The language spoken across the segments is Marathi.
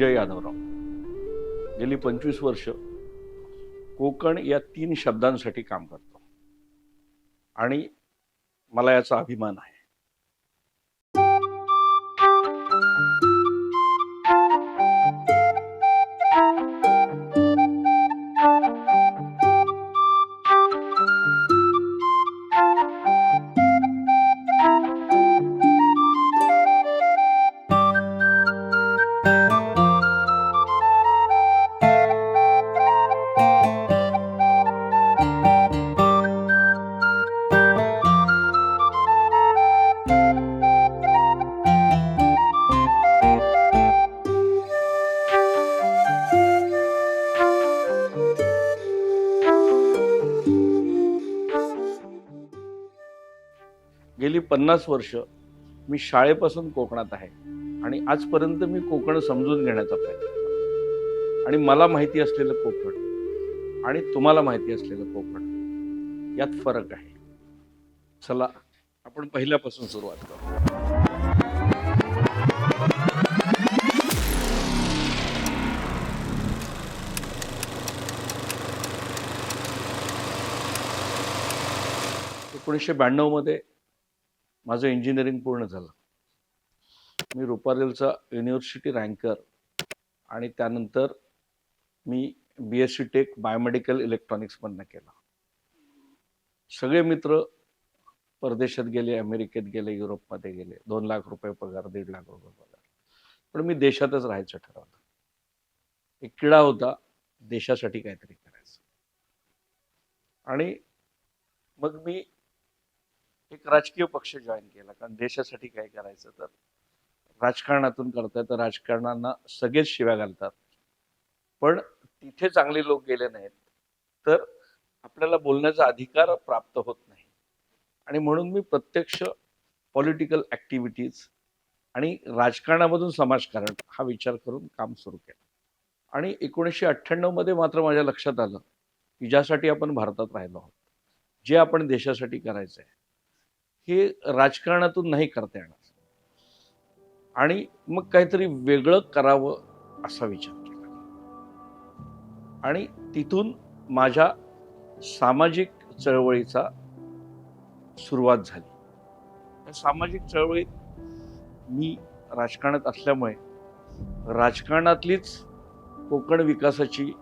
संजय यादवराव. गेली पंचवीस वर्ष कोकण या तीन शब्दांसाठी काम करतो. आणि मला याचा अभिमान आहे. पन्नास वर्ष मी शाळेपासून कोकणात आहे आणि आजपर्यंत मी कोकण समजून घेण्याचा प्रयत्न आणि मला माहिती असलेलं कोकण आणि तुम्हाला माहिती असलेलं कोकण यात फरक आहे. चला आपण पहिल्यापासून सुरुवात करू. एकोणीसशे ब्याण्णवमध्ये माझं इंजिनिअरिंग पूर्ण झालं. मी रुपारेलचा युनिव्हर्सिटी रँकर आणि त्यानंतर मी B S C tech biomedical इलेक्ट्रॉनिक्समधनं केला. सगळे मित्र परदेशात गेले अमेरिकेत गेले युरोपमध्ये गेले. दोन लाख रुपये पगार दीड लाख रुपये पगार. पण मी देशातच राहायचं ठरवलं. एक किडा होता देशासाठी काहीतरी करायचं. आणि मग मी एक राजकीय पक्ष जॉईन केला. कारण देशासाठी काय करायचं तर राजकारणातून करताय तर राजकारणांना सगळेच शिव्या घालतात. पण तिथे चांगले लोक गेले नाहीत तर आपल्याला बोलण्याचा अधिकार प्राप्त होत नाही. आणि म्हणून मी प्रत्यक्ष पॉलिटिकल ऍक्टिव्हिटीज आणि राजकारणामधून समाजकारण हा विचार करून काम सुरू केलं. आणि एकोणीसशे अठ्ठ्याण्णवमध्ये मात्र माझ्या लक्षात आलं की ज्यासाठी आपण भारतात राहिलो आहोत जे आपण देशासाठी करायचं आहे हे राजकारणातून नाही करता येणार. आणि मग काहीतरी वेगळं करावं असा विचार केला. आणि तिथून माझ्या सामाजिक चळवळीचा सुरुवात झाली. सामाजिक चळवळीत मी राजकारणात असल्यामुळे राजकारणातलीच कोकण विकासाची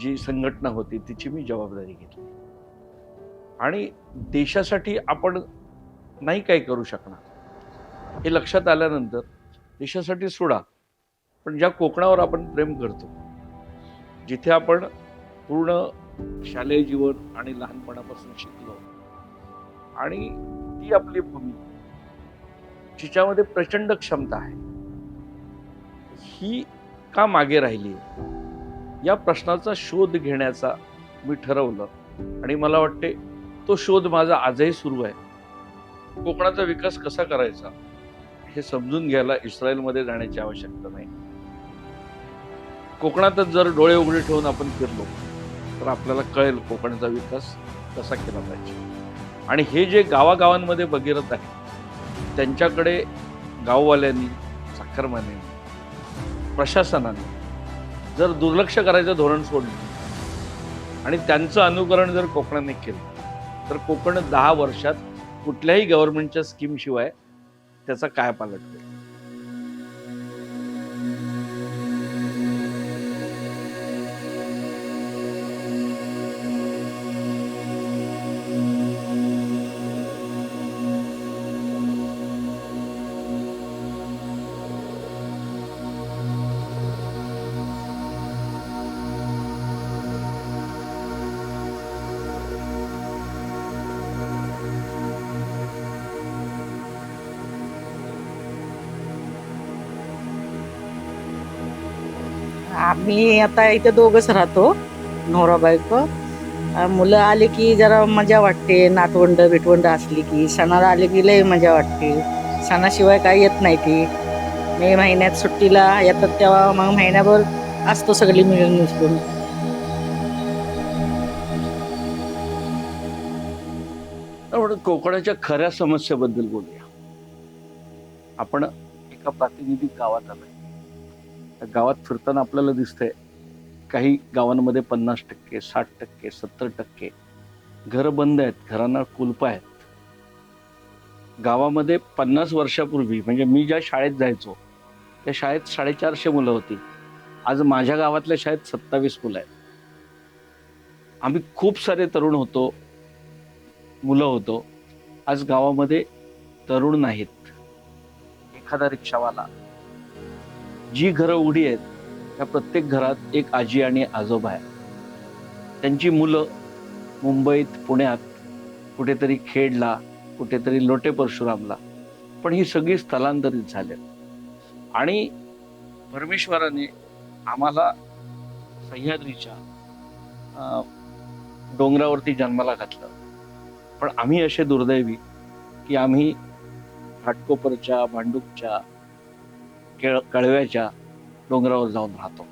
जी संघटना होती तिची मी जबाबदारी घेतली. आणि देशासाठी आपण नाही काही करू शकणार. हे लक्षात आल्यानंतर देशासाठी सोडा पण ज्या कोकणावर आपण प्रेम करतो जिथे आपण पूर्ण शालेय जीवन आणि लहानपणापासून शिकलो आणि ती आपली भूमी जिच्यामध्ये प्रचंड क्षमता आहे ही का मागे राहिली? या प्रश्नाचा शोध घेण्याचा मी ठरवलं आणि मला वाटते तो शोध माझा आजही सुरू आहे. कोकणाचा विकास कसा करायचा हे समजून घ्यायला इस्रायलमध्ये जाण्याची आवश्यकता नाही. कोकणातच जर डोळे उघडे ठेवून आपण फिरलो तर आपल्याला कळेल कोकणाचा विकास कसा केला पाहिजे. आणि हे जे गावागावांमध्ये भगीरथ आहे त्यांच्याकडे गाववाल्यांनी साखरमान्यांनी प्रशासनाने जर दुर्लक्ष करायचं धोरण सोडलं आणि त्यांचं अनुकरण जर कोकणाने केलं तर कोकण दहा वर्षात कुठल्याही गव्हर्नमेंटच्या स्कीमशिवाय त्याचा काय पालट होईल? आम्ही आता इथे दोघंच राहतो नवरा बायको. मुलं आले की जरा मजा वाटते नातवंड बिटवंड असली की. सणाला आले की लय मजा वाटते. सणाशिवाय काही येत नाही ती. मे महिन्यात सुट्टीला येतात तेव्हा मग महिन्याभर असतो सगळी मिळून मिसळून. त्यामुळे कोकणाच्या खऱ्या समस्येबद्दल बोलूया. आपण एका प्रातिनिधिक गावात आलोय. गावात फिरताना आपल्याला दिसतंय काही गावांमध्ये पन्नास टक्के साठ टक्के सत्तर टक्के घरं बंद आहेत घरांना कुलपं आहेत. गावामध्ये पन्नास वर्षापूर्वी म्हणजे मी ज्या शाळेत जायचो त्या शाळेत साडेचारशे मुलं होती. आज माझ्या गावातल्या शाळेत सत्तावीस मुलं आहेत. आम्ही खूप सारे तरुण होतो मुलं होतो. आज गावामध्ये तरुण नाहीत. एखादा रिक्षावाला जी घरं उघडी आहेत त्या प्रत्येक घरात एक आजी आणि आजोबा आहे त्यांची मुलं मुंबईत पुण्यात कुठेतरी खेडला कुठेतरी लोटे परशुरामला. पण ही सगळी स्थलांतरित झाले आणि परमेश्वराने आम्हाला सह्याद्रीच्या डोंगरावरती जन्माला घातलं. पण आम्ही असे दुर्दैवी की आम्ही घाटकोपरच्या भांडूपच्या केळ कळव्याच्या डोंगरावर जाऊन राहतो.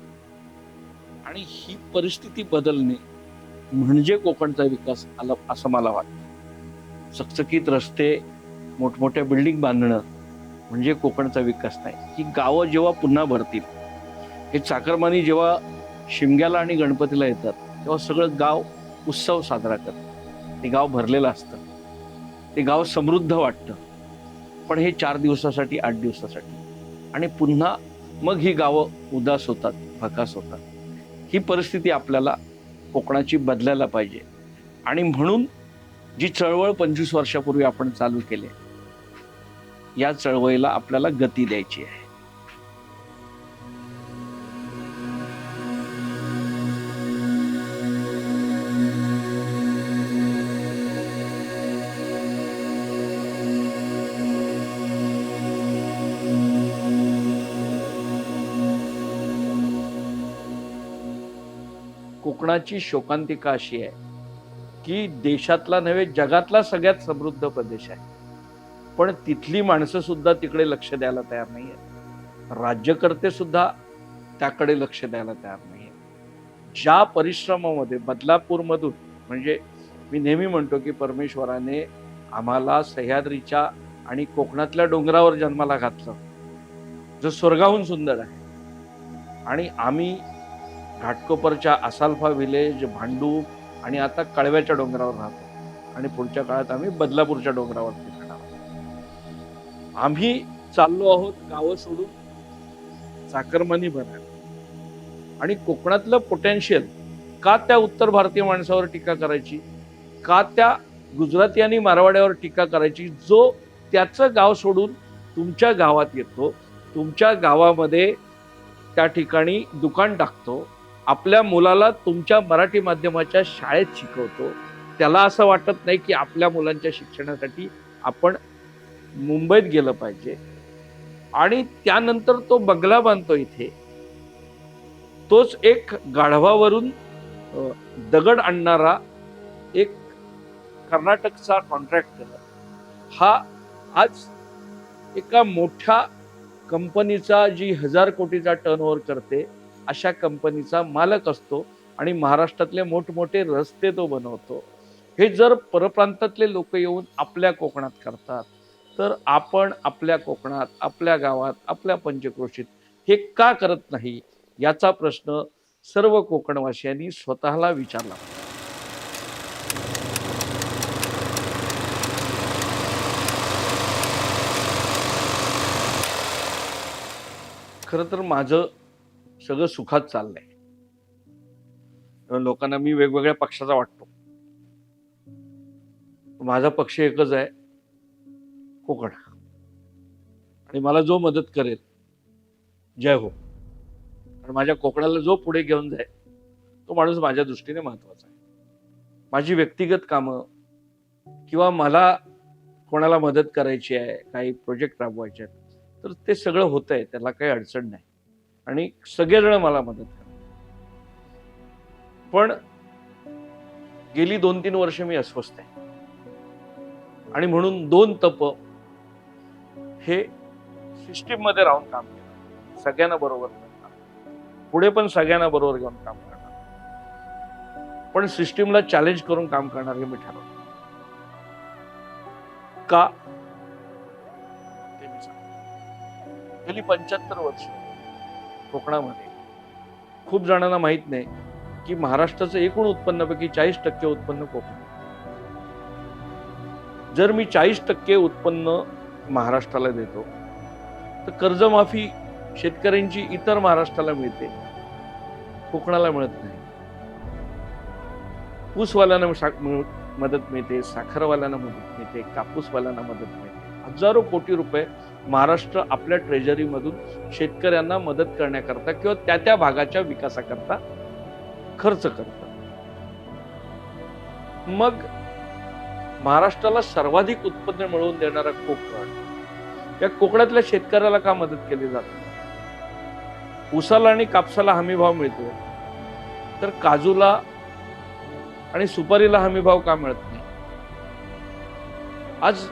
आणि ही परिस्थिती बदलणे म्हणजे कोकणचा विकास आला असं मला वाटतं. चकचकीत रस्ते मोठमोठ्या बिल्डिंग बांधणं म्हणजे कोकणचा विकास नाही. ही गावं जेव्हा पुन्हा भरतील हे चाकरमानी जेव्हा शिमग्याला आणि गणपतीला येतात तेव्हा सगळं गाव उत्सव साजरा करतं. ते गाव भरलेलं असतं. ते गाव समृद्ध वाटतं. पण हे चार दिवसासाठी आठ दिवसासाठी आणि पुन्हा मग ही गावं उदास होतात भकास होतात. ही परिस्थिती आपल्याला कोकणाची बदलायला पाहिजे. आणि म्हणून जी चळवळ पंचवीस वर्षापूर्वी आपण चालू केली या चळवळीला आपल्याला गती द्यायची आहे. कोकणाची शोकांतिका अशी आहे की देशातला नव्हे जगातला सगळ्यात समृद्ध प्रदेश आहे. पण तिथली माणसं सुद्धा तिकडे लक्ष द्यायला तयार नाहीये. राज्यकर्ते सुद्धा त्याकडे लक्ष द्यायला तयार नाही आहेत ज्या परिश्रमामध्ये बदलापूरमधून म्हणजे मी नेहमी म्हणतो की परमेश्वराने आम्हाला सह्याद्रीच्या आणि कोकणातल्या डोंगरावर जन्माला घातलं. जो स्वर्गाहून सुंदर आहे. आणि आम्ही घाटकोपरच्या असाल्फा विलेज भांडूप आणि आता कळव्याच्या डोंगरावर राहतो आणि पुढच्या काळात आम्ही बदलापूरच्या डोंगरावरती राहणार आहोत. आम्ही चाललो आहोत गावं सोडून चाकरमानी भरायला आणि कोकणातलं पोटेन्शियल का त्या उत्तर भारतीय माणसावर टीका करायची का त्या गुजराती आणि मारवाड्यावर टीका करायची जो त्याचं गाव सोडून तुमच्या गावात येतो तुमच्या गावामध्ये त्या ठिकाणी दुकान टाकतो आपल्या मुलाला तुमच्या मराठी माध्यमाच्या शाळेत शिकवतो. त्याला असं वाटत नाही की आपल्या मुलांच्या शिक्षणासाठी आपण मुंबईत गेलं पाहिजे. आणि त्यानंतर तो बंगला बांधतो इथे. तोच एक गाढवावरून दगड आणणारा एक कर्नाटकचा कॉन्ट्रॅक्टर हा आज एका मोठ्या कंपनीचा जी हजार कोटीचा टर्न ओव्हर करते अशा कंपनीचा मालक असतो आणि महाराष्ट्रातले मोठमोठे रस्ते तो बनवतो. हे जर परप्रांतातले लोक येऊन आपल्या कोकणात करतात तर आपण आपल्या कोकणात आपल्या गावात आपल्या पंचक्रोशीत हे का करत नाही याचा प्रश्न सर्व कोकणवासियांनी स्वतःला विचारला. खरं तर माझं सगळं सुखात चाललंय. लोकांना मी वेगवेगळ्या पक्षाचा वाटतो. माझा पक्ष एकच आहे कोकण. आणि मला जो मदत करेल जय हो. आणि माझ्या कोकणाला जो पुढे घेऊन जाईल तो माणूस माझ्या दृष्टीने महत्त्वाचा आहे. माझी व्यक्तिगत कामं किंवा मला कोणाला मदत करायची आहे काही प्रोजेक्ट राबवायचे आहेत तर ते सगळं होत आहे त्याला काही अडचण नाही. आणि सगळेजण मला मदत करतात. पण गेली दोन तीन वर्ष मी अस्वस्थ आहे. आणि म्हणून दोन तप हे सिस्टीममध्ये राहून काम केलं सगळ्यांना बरोबर पुढे पण सगळ्यांना बरोबर घेऊन काम करणार पण सिस्टीमला चॅलेंज करून काम करणार हे मी ठरवलं का? ते मी गेली पंच्याहत्तर वर्ष कोकणामध्ये. खूप जणांना माहीत नाही की महाराष्ट्राचं एकूण उत्पन्नापैकी चाळीस टक्के उत्पन्न कोकण. जर मी चाळीस टक्के उत्पन्न महाराष्ट्राला देतो तर कर्जमाफी शेतकऱ्यांची इतर महाराष्ट्राला मिळते. कोकणाला मिळत नाही. ऊसवाल्यांना शा- मदत मिळते साखरवाल्यांना मदत मिळते कापूसवाल्यांना मदत मिळते. हजारो कोटी रुपये महाराष्ट्र आपल्या ट्रेजरीमधून शेतकऱ्यांना मदत करण्याकरता किंवा त्या त्या भागाच्या विकासाकरता खर्च करतात. मग महाराष्ट्राला सर्वाधिक उत्पन्न मिळवून देणारा कोकण या कोकणातल्या शेतकऱ्याला का मदत केली जाते उसाला आणि कापसाला हमीभाव मिळतो. तर काजूला आणि सुपारीला हमीभाव का मिळत नाही? आज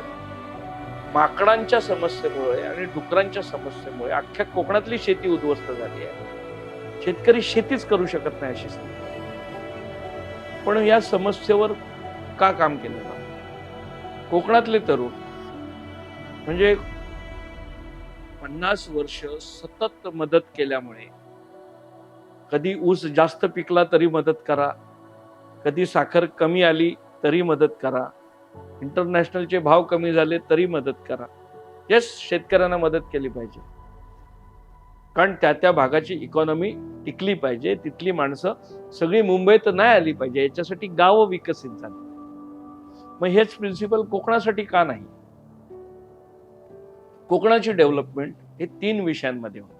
माकडांच्या समस्येमुळे आणि डुकरांच्या समस्येमुळे अख्ख्या कोकणातली शेती उद्ध्वस्त झाली आहे. शेतकरी शेतीच करू शकत नाही अशी स्थिती. पण या समस्येवर का काम केलं ना? कोकणातले तरुण म्हणजे पन्नास वर्ष सतत मदत केल्यामुळे कधी ऊस जास्त पिकला तरी मदत करा कधी साखर कमी आली तरी मदत करा इंटरनॅशनलचे भाव कमी झाले तरी मदत करा. यस शेतकऱ्यांना मदत केली पाहिजे. कारण त्या त्या भागाची इकॉनॉमी टिकली पाहिजे तिथली माणसं सगळी मुंबईत नाही आली पाहिजे याच्यासाठी गावं विकसित झाली. मग हेच प्रिन्सिपल कोकणासाठी का नाही? कोकणाची डेव्हलपमेंट हे तीन विषयांमध्ये होते.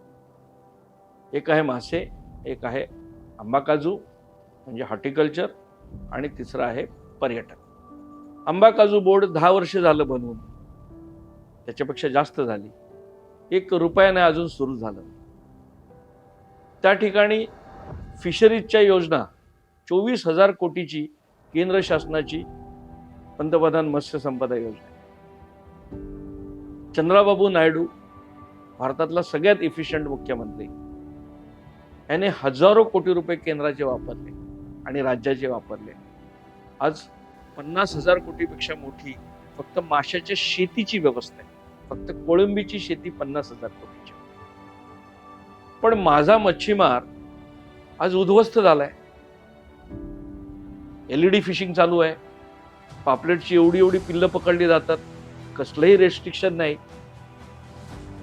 एक आहे मासे एक आहे आंबा काजू म्हणजे हॉर्टिकल्चर आणि तिसरं आहे पर्यटन. आंबा काजू बोर्ड दहा वर्ष झालं बनवून. त्याच्यापेक्षा जास्त झाली. एक रुपयाने अजून सुरू झालं. त्या ठिकाणी फिशरीजच्या योजना चोवीस हजार कोटीची केंद्र शासनाची पंतप्रधान मत्स्य संपदा योजना. चंद्राबाबू नायडू भारतातला सगळ्यात इफिशियंट मुख्यमंत्री. याने हजारो कोटी रुपये केंद्राचे वापरले आणि राज्याचे वापरले. आज पन्नास हजार कोटीपेक्षा मोठी फक्त माशाच्या शेतीची व्यवस्था आहे. फक्त कोळंबीची शेती पन्नास हजार कोटीची. पण माझा मच्छीमार आज उद्ध्वस्त झालाय. एलईडी फिशिंग चालू आहे. पापलेटची एवढी एवढी पिल्लं पकडली जातात. कसलंही रेस्ट्रिक्शन नाही.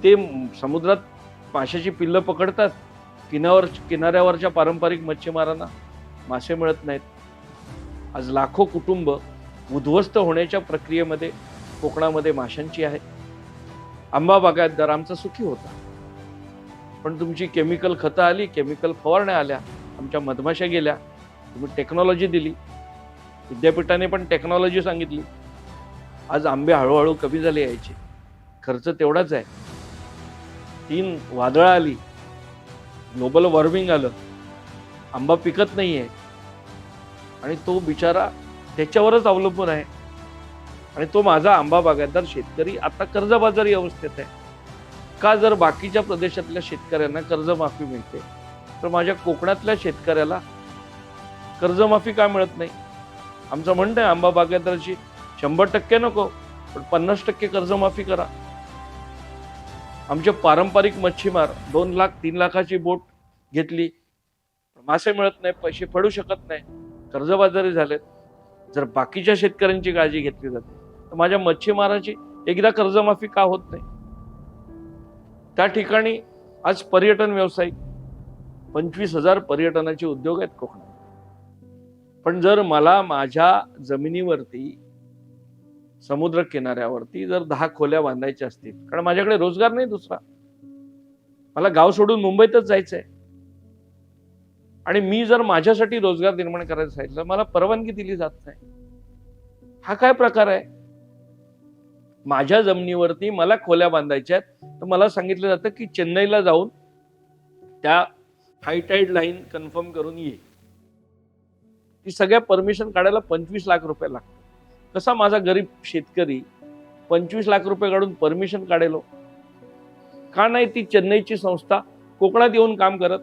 ते समुद्रात माशाची पिल्लं पकडतात. किनावर किनाऱ्यावरच्या पारंपरिक मच्छीमारांना मासे मिळत नाहीत. आज लाखो कुटुंब उद्ध्वस्त होण्याच्या प्रक्रियेमध्ये कोकणामध्ये माशांची आहे. आंबा बागायतदार आमचा सुखी होता. पण तुमची केमिकल खतं आली केमिकल फवारण्या आल्या आमच्या मधमाशा गेल्या तुम्ही टेक्नॉलॉजी दिली. विद्यापीठाने पण टेक्नॉलॉजी सांगितली. आज आंबे हळूहळू कमी झाले यायचे. खर्च तेवढाच आहे. तीन वादळं आली. ग्लोबल वॉर्मिंग आलं. आंबा पिकत नाही आहे आणि तो बिचारा त्याच्यावरच अवलंबून आहे. आणि तो माझा आंबा बागायतदार शेतकरी आता कर्जबाजारी अवस्थेत आहे. का जर बाकीच्या प्रदेशातल्या शेतकऱ्यांना कर्जमाफी मिळते? तर माझ्या कोकणातल्या शेतकऱ्याला कर्जमाफी का मिळत नाही? आमचं म्हणणं आहे आंबा बागायतदाराची शंभर टक्के नको पण पन्नास टक्के कर्जमाफी करा. आमचे पारंपरिक मच्छीमार दोन लाख तीन लाखाची बोट घेतली. मासे मिळत नाही पैसे पडू शकत नाही. कर्जबाजारी झालेत. जर बाकीच्या शेतकऱ्यांची काळजी घेतली जाते तर माझ्या मच्छीमाराची एकदा कर्जमाफी का होत नाही? त्या ठिकाणी आज पर्यटन व्यावसायिक पंचवीस हजार पर्यटनाचे उद्योग आहेत कोकणात. पण जर मला माझ्या जमिनीवरती समुद्र किनाऱ्यावरती जर दहा खोल्या बांधायच्या असतील कारण माझ्याकडे रोजगार नाही दुसरा. मला गाव सोडून मुंबईतच जायचंय. आणि मी जर माझ्यासाठी रोजगार निर्माण करायचं सांगितलं मला परवानगी दिली जात नाही. हा काय प्रकार आहे? माझ्या जमिनीवरती मला खोल्या बांधायच्या आहेत. तर मला सांगितलं जातं की चेन्नईला जाऊन त्या हायटाईड लाईन कन्फर्म करून ये. ती सगळ्या परमिशन काढायला पंचवीस लाख रुपये लागतात. कसा माझा गरीब शेतकरी पंचवीस लाख रुपये काढून परमिशन काढेलो? का नाही ती चेन्नईची संस्था कोकणात येऊन काम करत?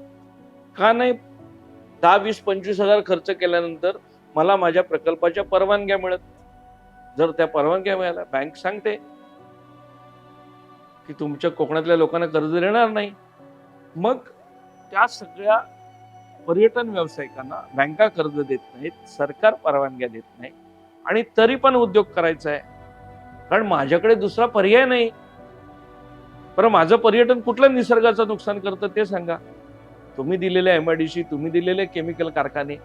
का नाही दहा वीस पंचवीस हजार खर्च केल्यानंतर मला माझ्या प्रकल्पाच्या परवानग्या मिळत. जर त्या परवानग्या मिळाल्या बँक सांगते की तुमच्या कोकणातल्या लोकांना कर्ज देणार नाही. मग त्या सगळ्या पर्यटन व्यावसायिकांना बँका कर्ज देत नाहीत सरकार परवानग्या देत नाही. आणि तरी पण उद्योग करायचा आहे. कारण माझ्याकडे दुसरा पर्याय नाही. बरं माझं पर्यटन कुठलं निसर्गाचं नुकसान करतं ते सांगा. तुम्ही दिलेल्या एम आय डी सी तुम्ही दिलेले केमिकल कारखाने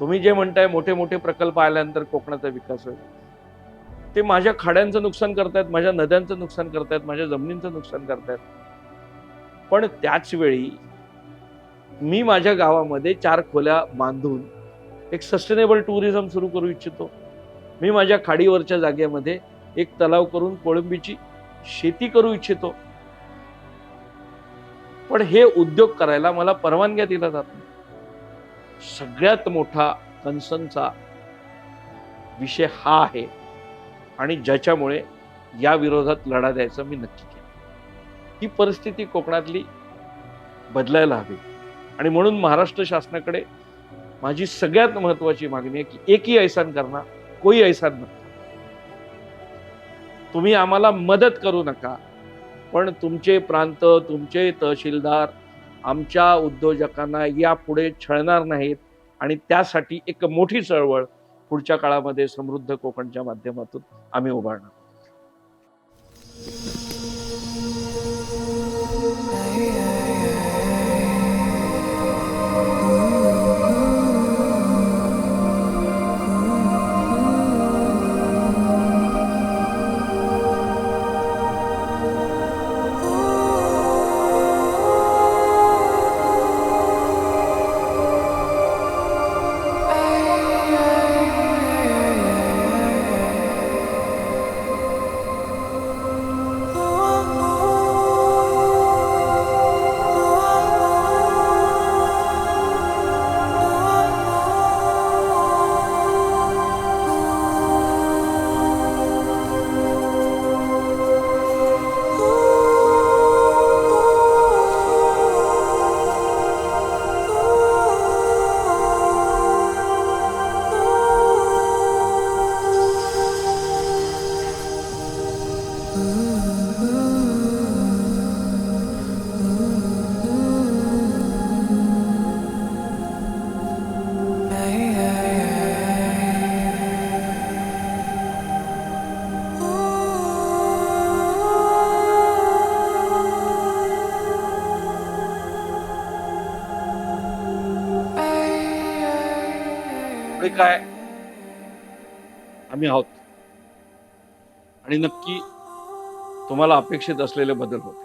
तुम्ही जे म्हणताय मोठे मोठे प्रकल्प आल्यानंतर कोकणाचा विकास होईल. ते माझ्या खाड्यांचं नुकसान करतायत माझ्या नद्यांचं नुकसान करतायत माझ्या जमिनींचं नुकसान करतायत. पण त्याच वेळी मी माझ्या गावामध्ये चार खोल्या बांधून एक सस्टेनेबल टुरिझम सुरू करू इच्छितो. मी माझ्या खाडीवरच्या जागेमध्ये एक तलाव करून कोळंबीची शेती करू इच्छितो. पण हे उद्योग करायला मला परवानग्या दिल्या जात नाही. सगळ्यात मोठा कन्सर्नचा विषय हा आहे आणि ज्याच्यामुळे या विरोधात लढा द्यायचा मी नक्की केलं. ही परिस्थिती कोकणातली बदलायला हवी. आणि म्हणून महाराष्ट्र शासनाकडे माझी सगळ्यात महत्वाची मागणी आहे की एकही ऐसान करणार कोई ऐसान नका. तुम्ही आम्हाला मदत करू नका. पण तुमचे प्रांत तुमचे तहसीलदार आमच्या उद्योजकांना यापुढे छळणार नाहीत आणि त्यासाठी एक मोठी चळवळ पुढच्या काळामध्ये समृद्ध कोकणच्या माध्यमातून आम्ही उभारणार. पुढे काय? आम्ही आहोत. आणि नक्की तुम्हाला अपेक्षित असलेले बदल होते